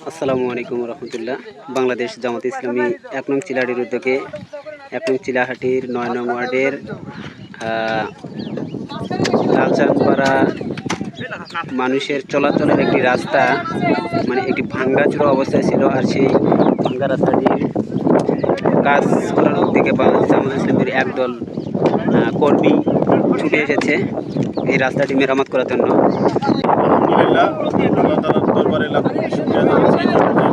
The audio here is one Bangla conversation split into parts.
আসসালামু আলাইকুম রহমতুল্লাহ। বাংলাদেশ জামাত ইসলামী এক নং চিলাহাটির উদ্যোগে এক নং চিলাহাটির নয় নং ওয়ার্ডের আহ, লালচাঁদপাড়া মানুষের চলাচলের একটি রাস্তা মানে একটি ভাঙ্গাচুরো অবস্থায় ছিল আর সেই ভাঙ্গা রাস্তাটির কাজ করার উদ্যোগে জামাত ইসলামের একদল কর্মী ছুটে এসেছে এই রাস্তাটি মেরামত করার জন্য। আলহামদুলিল্লাহ কোটি শুকরিয়া জানাচ্ছি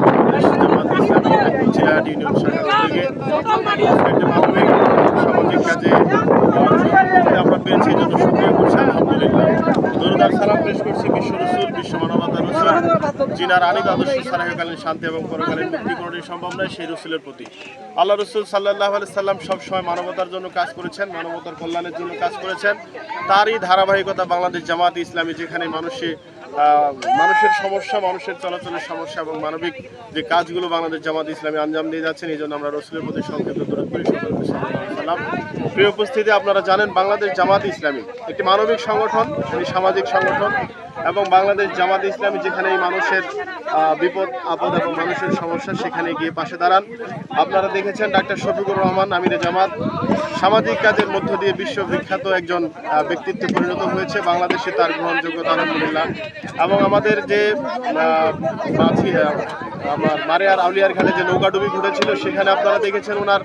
বাংলাদেশ জামাত ইসলামী চিলাহাট ইউনিয়ন শাখার উদ্যোগে একটা মানবিক সামাজিক কাজে অংশগ্রহণ করতে জন্য শুক্রিয়া আলহামদুলিল্লাহ দরদার সালাম পেশ করছি বিশ্ব রসুল বিশ্ব রসুল, জিনার আদর্শ শান্তি এবং পরকালীন মুক্তি কোনোটি সম্ভব নয় সেই রসুলের প্রতি। আল্লাহ রসুল সাল্লাহ আলি সাল্লাম সবসময় মানবতার জন্য কাজ করেছেন, মানবতার কল্যাণের জন্য কাজ করেছেন। তারই ধারাবাহিকতা বাংলাদেশ জামাত ইসলামী, যেখানে মানুষে মানুষের সমস্যা, মানুষের চলাচলের সমস্যা এবং মানবিক যে কাজগুলো বাংলাদেশ জামাত ইসলামী আঞ্জাম দিয়ে যাচ্ছেন, এই জন্য আমরা রসুলের প্রতি সংক্ষিপ্ত দূরত করি। প্রিয় উপস্থিতি, আপনারা জানেন বাংলাদেশ জামাত ইসলামী একটি মানবিক সংগঠন একটি সামাজিক সংগঠন এবং বাংলাদেশ জামাত ইসলামী যেখানে এই মানুষের বিপদ, আপদ এবং মানুষের সমস্যা সেখানে গিয়ে পাশে দাঁড়ান। আপনারা দেখেছেন ডাক্তার শফিকুর রহমান, আমিরে জামাত, সামাজিক কাজের মধ্য দিয়ে বিশ্ববিখ্যাত একজন ব্যক্তিত্বে পরিণত হয়েছে। বাংলাদেশে তার গ্রহণযোগ্যতা, আলহামদুলিল্লাহ এবং আমাদের যে আমার মারিয়ার আউলিয়ার ঘাটে যে নৌকাডুবি ঘটেছিল, সেখানে আপনারা দেখেছেন ওনার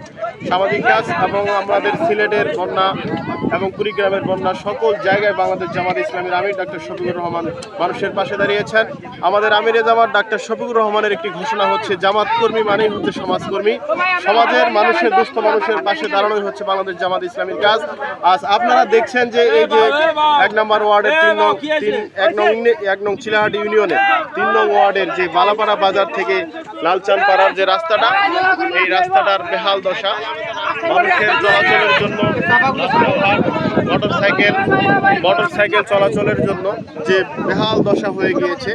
সামাজিক কাজ এবং আমাদের সিলেটের বন্যা এবং কুড়িগ্রামের বন্যা সকল জায়গায় বাংলাদেশ জামাত ইসলামের আমির ডাক্তার শফিকুর রহমান মানুষের পাশে দাঁড়িয়েছেন। আমাদের আমিরে জামাত ডাক্তার শফিকুর রহমানের একটি ঘোষণা হচ্ছে, জামাত কর্মী মানেই হচ্ছে সমাজকর্মী সমাজের মানুষের, দুস্থ মানুষের পাশে দাঁড়ানোই হচ্ছে বাংলাদেশ জামাত ইসলামীর কাজ। আজ আপনারা দেখছেন যে এই যে এক নম্বর ওয়ার্ডের তিন এক নং এক নং চিলাহাটি ইউনিয়নের তিন নং ওয়ার্ডের যে বালাপাড়া বাজার থেকে লালচান পাড়ার যে রাস্তাটা, এই রাস্তাটার বেহাল দশা। মানুষের চলাচলের জন্য মোটর সাইকেল মোটর সাইকেল চলাচলের জন্য যে বেহাল দশা হয়ে গিয়েছে,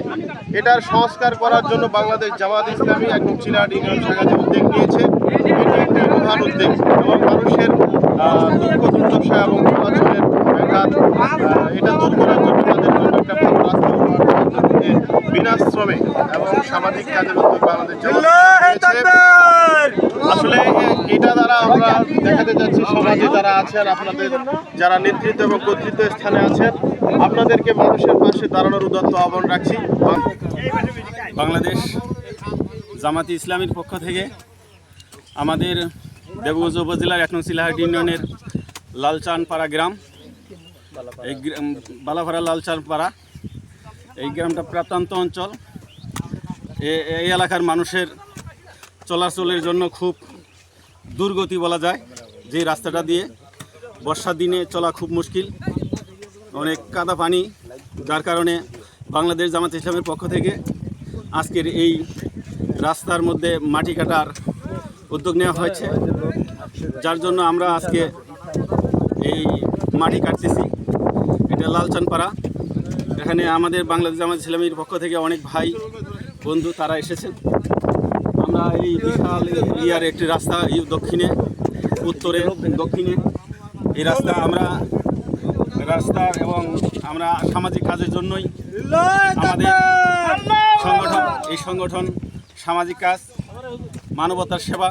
এটার সংস্কার করার জন্য বাংলাদেশ জামাত ইসলামী একদম চিলাহাট ইউনিয়ন শাখা যে উদ্যোগ নিয়েছে, এটি একটি মহান উদ্যোগ। এবং মানুষের দুঃখ দুর্দশা এবং চলাচলের ব্যাঘাত এটা দূর করার জন্য একটা ভালো রাস্তা উপহার দেওয়ার জন্য যে বিনাশ্রমে এবং সামাজিক কাজের উদ্যোগ বাংলাদেশ। আসলে এটা দ্বারা আমরা দেখাতে যাচ্ছি সমাজে যারা আছেন আপনাদের যারা নেতৃত্ব এবং কর্তৃত্ব স্থানে আছেন আপনাদেরকে মানুষের পাশে দাঁড়ানোর উদাত্ত আহ্বান রাখছি। বাংলাদেশ জামাতি ইসলামীর পক্ষ থেকে আমাদের দেবগঞ্জ উপজেলার এক নং সিলাহাট ইউনিয়নের লালচানপাড়া গ্রাম। এই বালাপাড়া লালচানপাড়া। এই গ্রামটা প্রত্যন্ত অঞ্চল। এই এলাকার মানুষের চলাচলের জন্য খুব দুর্গতি বলা যায়, যে রাস্তাটা দিয়ে বর্ষার দিনে চলা খুব মুশকিল। অনেক কাদা পানি, যার কারণে বাংলাদেশ জামাত ইসলামের পক্ষ থেকে আজকের এই রাস্তার মধ্যে মাটি কাটার উদ্যোগ নেওয়া হয়েছে। যার জন্য আমরা আজকে এই মাটি কাটতেছি। এটা লালচানপাড়া। এখানে আমাদের বাংলাদেশ জামাত ইসলামীর পক্ষ থেকে অনেক ভাই, বন্ধু, তারা এসেছেন। আমরা এই বিশাল এরিয়ার একটি রাস্তা, এই দক্ষিণে, উত্তরে, দক্ষিণে। এই রাস্তা আমরা, রাস্তা এবং আমরা সামাজিক কাজের জন্যই আমাদের সংগঠন, এই সংগঠন সামাজিক কাজ, মানবতার সেবা